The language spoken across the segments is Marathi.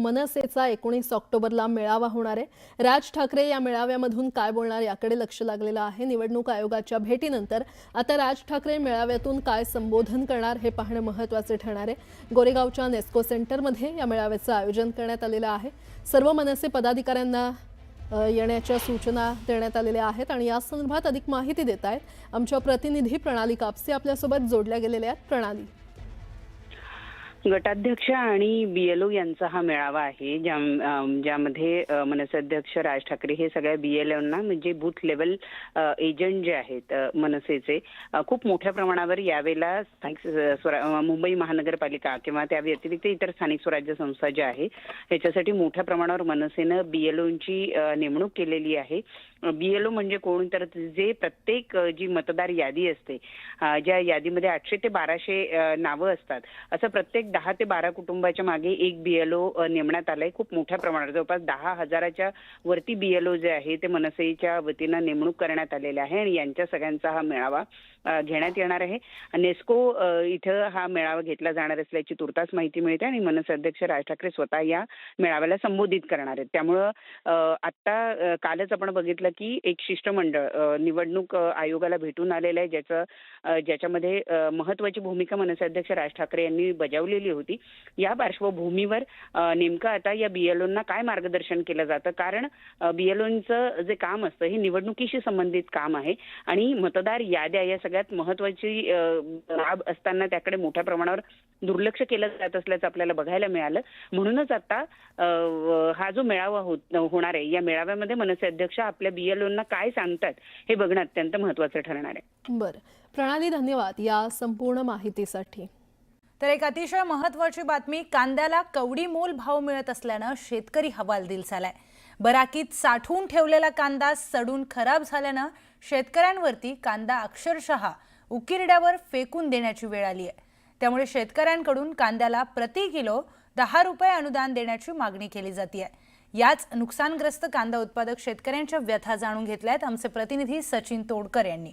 मनसेचा एकोणीस ऑक्टोबरला मेळावा होणार आहे. राज ठाकरे या मेळाव्यामधून काय बोलणार याकडे लक्ष लागलेलं आहे. निवडणूक आयोगाच्या भेटीनंतर आता राज ठाकरे मेळाव्यातून काय संबोधन करणार हे पाहणं महत्त्वाचे ठरणार आहे. गोरेगावच्या नेस्को सेंटरमध्ये या मेळाव्याचं आयोजन करण्यात आलेलं आहे. सर्व मनसे पदाधिकाऱ्यांना येण्याच्या सूचना देण्यात आलेल्या आहेत आणि या संदर्भात अधिक माहिती देत आहेत आमच्या प्रतिनिधी प्रणाली कापसे आपल्यासोबत जोडल्या गेलेल्या आहेत. प्रणाली. गटाध्यक्ष आणि बीएलओ यांचा हा मेळावा आहे ज्या ज्यामध्ये मनसे अध्यक्ष राज ठाकरे हे सगळ्या बीएलओना म्हणजे बूथ लेवल एजंट जे आहेत मनसेचे खूप मोठ्या प्रमाणावर यावेळेला स्थानिक मुंबई महानगरपालिका किंवा त्या व्यतिरिक्त इतर स्थानिक स्वराज्य संस्था ज्या आहे याच्यासाठी मोठ्या प्रमाणावर मनसेनं बीएलओंची नेमणूक केलेली आहे. बीएलओ म्हणजे कोण? तर जे प्रत्येक जी मतदार यादी असते ज्या यादीमध्ये आठशे ते बाराशे नावं असतात असं प्रत्येक दहा ते बारा कुटुंबाच्या मागे एक बीएलओ नेमण्यात आलाय. खूप मोठ्या प्रमाणात जवळपास दहा हजाराच्या वरती बीएलओ जे आहे ते मनसेच्या वतीनं नेमणूक करण्यात आलेले आहे आणि यांच्या सगळ्यांचा हा मेळावा घेण्यात येणार आहे. नेस्को इथं हा मेळावा घेतला जाणार असल्याची तुर्तास माहिती मिळते आणि मनसे अध्यक्ष राज ठाकरे स्वतः या मेळाव्याला संबोधित करणार आहेत. त्यामुळं आता आत्ता कालच आपण बघितलं की एक शिष्टमंडळ निवडणूक आयोगाला भेटून आलेलं आहे ज्याचं ज्याच्यामध्ये महत्वाची भूमिका मनसे अध्यक्ष राज ठाकरे यांनी बजावलेली होती. या पार्श्वभूमीवर नेमकं आता या बीएलओंना काय मार्गदर्शन केलं जातं? कारण बीएलओंचं जे काम असतं हे निवडणुकीशी संबंधित काम आहे. आणि मतदार याद्या या सगळ्यात महत्वाची अ, बाब असताना त्याकडे मोठ्या प्रमाणावर दुर्लक्ष केलं जात असल्याचं आपल्याला बघायला मिळालं. म्हणूनच आता हा जो मेळावा होणार आहे या मेळाव्यामध्ये मनसे अध्यक्ष आपल्या बीएलओंना काय सांगतात हे बघणं अत्यंत महत्वाचं ठरणार आहे. बरं. प्रणाली धन्यवाद या संपूर्ण माहितीसाठी. तर एक अतिशय महत्वाची बातमी कांद्याला कवडी मोल भाव मिळत असल्यानं शेतकरी हवालदिल झालाय. बराकीत साठवून ठेवलेला कांदा सडून खराब झाल्यानं शेतकऱ्यांवरती कांदा अक्षरशः उकिरड्यावर फेकून देण्याची वेळ आली आहे. त्यामुळे शेतकऱ्यांकडून कांद्याला प्रति किलो दहा रुपये अनुदान देण्याची मागणी केली जाते याच नुकसानग्रस्त कांदा उत्पादक शेतकऱ्यांच्या व्यथा जाणून घेतल्यात आमचे प्रतिनिधी सचिन तोडकर यांनी.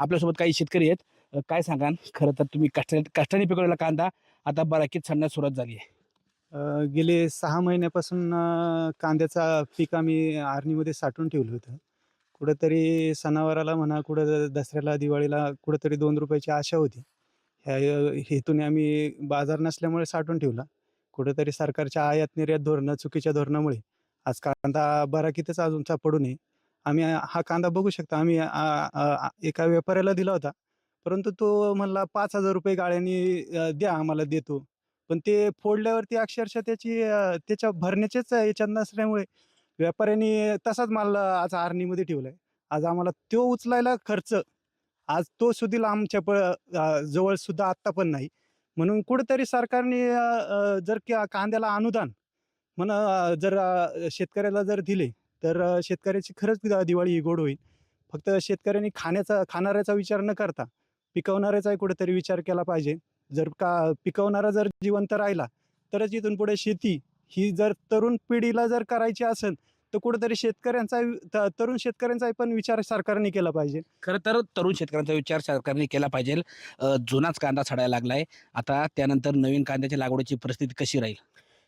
आपल्यासोबत काही शेतकरी आहेत. काय सांगाल? खरं तर तुम्ही कष्ट कष्टाने पिकवलेला कांदा आता बराकीत सडण्यास सुरुवात झाली आहे. गेले सहा महिन्यापासून कांद्याचा पीक आम्ही आर्नीमध्ये साठवून ठेवलं होतं. कुठंतरी सणावाराला म्हणा कुठं दसऱ्याला दिवाळीला कुठंतरी दोन रुपयाची आशा होती. ह्या हेतूने आम्ही बाजार नसल्यामुळे साठवून ठेवला. कुठंतरी सरकारच्या आयात निर्यात धोरणं चुकीच्या धोरणामुळे. आज कांदा बराकीतच अजूनचा पडू नये आम्ही हा कांदा बघू शकता. आम्ही एका व्यापाऱ्याला दिला होता. परंतु तो म्हणला पाच हजार रुपये गाड्यांनी द्या आम्हाला देतो. पण ते फोडल्यावरती अक्षरशः त्याची त्याच्या भरण्याचेच याच्यात नसल्यामुळे व्यापाऱ्यांनी तसाच माल आज आर्नीमध्ये ठेवलाय. आज आम्हाला तो उचलायला खर्च. आज तो सुधीला आमच्या प जवळ सुद्धा आत्ता पण नाही. म्हणून कुठेतरी सरकारने जर का कांद्याला अनुदान म्हण जर शेतकऱ्याला जर दिले तर शेतकऱ्याची खरंच दिवाळी ही गोड होईल. फक्त शेतकऱ्यांनी खाण्याचा खाणाऱ्याचा विचार न करता पिकवणाऱ्याचाही कुठेतरी विचार केला पाहिजे. जर का पिकवणारा जर जिवंत राहिला तरच इथून पुढे शेती ही जर तरुण पिढीला जर करायची असेल तर कुठेतरी शेतकऱ्यांचा त- तरुण शेतकऱ्यांचा पण विचार सरकारने केला पाहिजे. खरं तर तरुण शेतकऱ्यांचा विचार सरकारने केला पाहिजे. अ, जुनाच कांदा सडायला लागलाय. आता त्यानंतर नवीन कांद्याच्या लागवडीची परिस्थिती कशी राहील?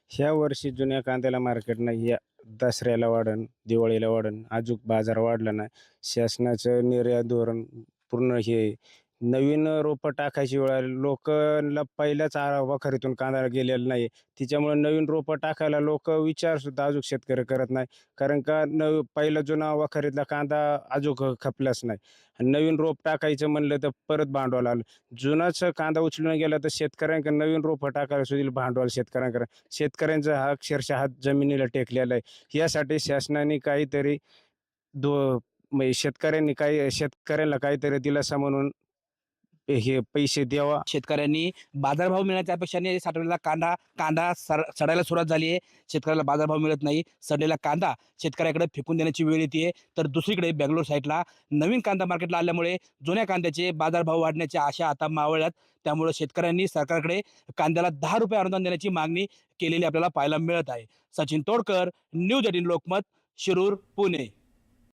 ह्या वर्षी जुन्या कांद्याला मार्केट नाही. या दसऱ्याला वाढन दिवाळीला वाढन. अजून बाजार वाढला नाही. शासनाचं निर्यात धोरण पूर्ण हे नवीन रोपं टाकायची वेळ आली. लोकांना पहिल्याच आ- वखारीतून कांदा गेलेला नाही तिच्यामुळे नवीन रोपं टाकायला लोक विचारसुद्धा अजून शेतकरी करत नाही कारण का न पहिला जुना वखारीतला कांदा अजून खपलाच नाही. आणि नवीन रोप टाकायचं म्हणलं तर परत भांडवल आलं. जुनाच कांदा उचलून गेला तर शेतकऱ्यांकडे नवीन रोपं टाकायला सुद्धा भांडवल शेतकऱ्यांकडे. शेतकऱ्यांचा हा अक्षरशः हात जमिनीला टेकलेला आहे. यासाठी शासनाने काहीतरी दो म्हणजे शेतकऱ्यांनी काही शेतकऱ्यांना काहीतरी दिलासा म्हणून हे पैसे द्यावा. शेतकऱ्यांनी बाजारभाव मिळण्याच्या अपेक्षाने साठवलेला कांदा कांदा सर सडायला सुरुवात झाली आहे. शेतकऱ्याला बाजारभाव मिळत नाही. सडलेला कांदा शेतकऱ्याकडे फेकून देण्याची वेळ येते. तर दुसरीकडे बेंगलोर साईडला नवीन कांदा मार्केटला आल्यामुळे जुन्या कांद्याचे बाजारभाव वाढण्याच्या आशा आता मावळल्यात. त्यामुळे शेतकऱ्यांनी सरकारकडे कांद्याला दहा रुपये अनुदान देण्याची मागणी केलेली आपल्याला पाहायला मिळत आहे. Sachin Todkar news eighteen Lokmat Shirur Pune.